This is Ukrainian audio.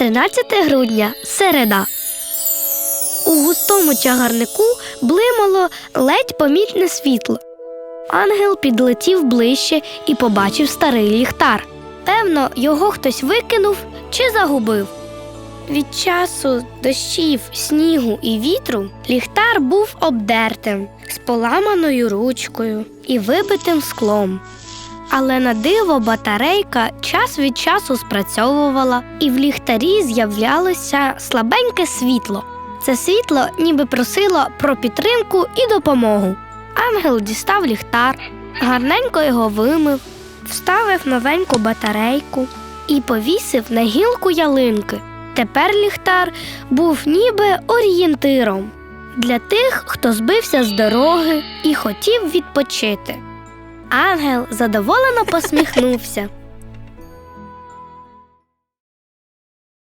13 грудня середа. У густому чагарнику блимало ледь помітне світло. Ангел підлетів ближче і побачив старий ліхтар. Певно, його хтось викинув чи загубив. Від часу дощів, снігу і вітру ліхтар був обдертим, з поламаною ручкою і вибитим склом. Але на диво батарейка час від часу спрацьовувала, і в ліхтарі з'являлося слабеньке світло. Це світло ніби просило про підтримку і допомогу. Ангел дістав ліхтар, гарненько його вимив, вставив новеньку батарейку і повісив на гілку ялинки. Тепер ліхтар був ніби орієнтиром для тих, хто збився з дороги і хотів відпочити. Ангел задоволено посміхнувся